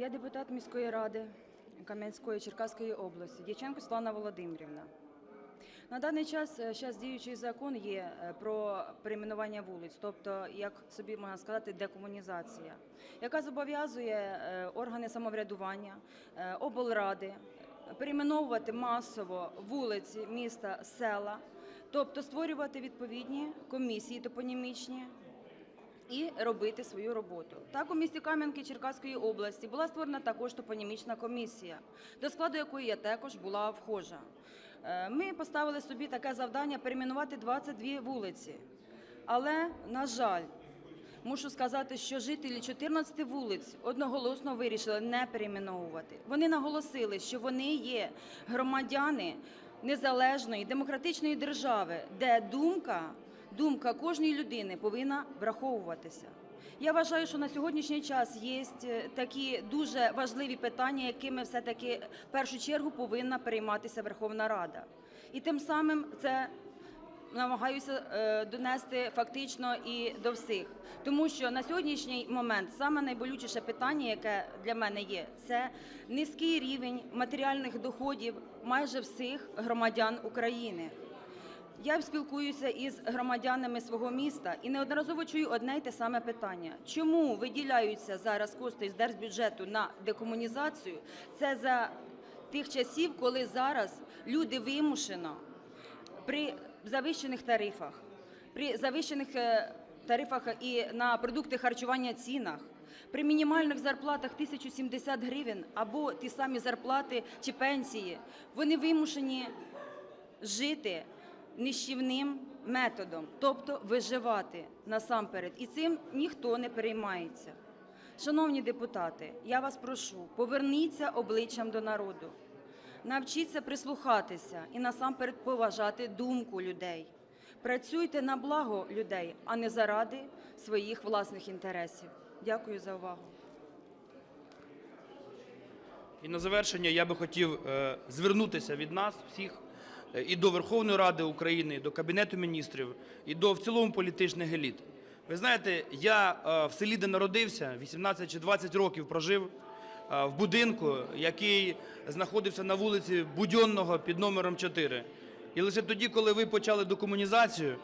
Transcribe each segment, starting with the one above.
Я депутат міської ради Кам'янської Черкаської області, Дяченко Світлана Володимирівна. На даний час е, зараз діючий закон є е, про перейменування вулиць, тобто, як собі можна сказати, декомунізація, яка зобов'язує е, органи самоврядування, е, облради перейменовувати масово вулиці міста, села, тобто створювати відповідні комісії топонімічні, і робити свою роботу. Так у місті Кам'янки Черкаської області була створена також топонімічна комісія, до складу якої я також була вхожа. Е, Ми поставили собі таке завдання перейменувати 22 вулиці. Але, на жаль, мушу сказати, що жителі 14 вулиць одноголосно вирішили не перейменовувати. Вони наголосили, що вони є громадяни незалежної демократичної держави, де думка думка кожної людини повинна враховуватися. Я вважаю, що на сьогоднішній час є е, такі дуже важливі питання, якими все-таки в першу чергу повинна перейматися Верховна Рада. І тим самим це намагаюся е, донести фактично і до всіх. Тому що на сьогоднішній момент саме найболючіше питання, яке для мене є, це низький рівень матеріальних доходів майже всіх громадян України. Я спілкуюся із громадянами свого міста і неодноразово чую одне й те саме питання: чому виділяються зараз кошти з держбюджету на декомунізацію? Це за тих часів, коли зараз люди вимушено при завищених тарифах, при завищених е, тарифах і на продукти харчування цінах, при мінімальних зарплатах 1070 гривень або ті самі зарплати чи пенсії, вони вимушені жити нищівним методом, тобто виживати насамперед. І цим ніхто не переймається. Шановні депутати, я вас прошу, поверніться обличчям до народу, навчіться прислухатися і насамперед поважати думку людей. Працюйте на благо людей, а не заради своїх власних інтересів. Дякую за увагу. І на завершення я би хотів е, звернутися від нас всіх і до Верховної Ради України, і до Кабінету міністрів, і до в цілому політичних еліт. Ви знаєте, я е, в селі, де народився, 18 чи 20 років прожив е, в будинку, який знаходився на вулиці Будьонного під номером 4. І лише тоді, коли ви почали декомунізацію,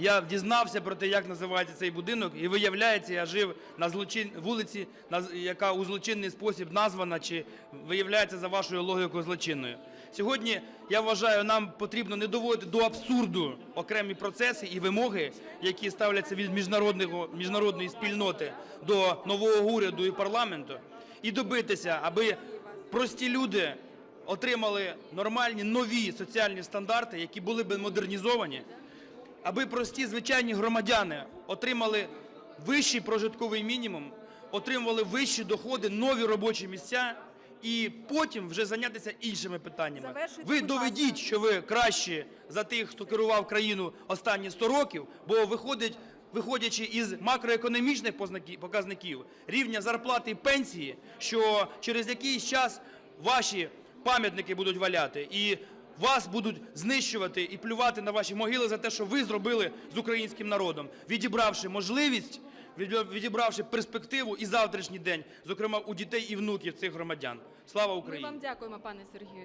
я дізнався про те, як називається цей будинок, і виявляється, я жив на злочин... вулиці, на... яка у злочинний спосіб названа, чи виявляється за вашою логікою злочинною. Сьогодні я вважаю, нам потрібно не доводити до абсурду окремі процеси і вимоги, які ставляться від міжнародного міжнародної спільноти до нового уряду і парламенту, і добитися, аби прості люди отримали нормальні нові соціальні стандарти, які були б модернізовані, аби прості звичайні громадяни отримали вищий прожитковий мінімум, отримували вищі доходи, нові робочі місця. І потім вже зайнятися іншими питаннями. Завершуйте, Ви доведіть, що ви кращі за тих, хто керував країну останні 100 років, бо виходить, виходячи із макроекономічних показників рівня зарплати і пенсії, що через якийсь час ваші пам'ятники будуть валяти і вас будуть знищувати і плювати на ваші могили за те, що ви зробили з українським народом, відібравши можливість, відібравши перспективу і завтрашній день, зокрема у дітей і внуків цих громадян. Слава Ми Україні! вам дякуємо, пане Сергію.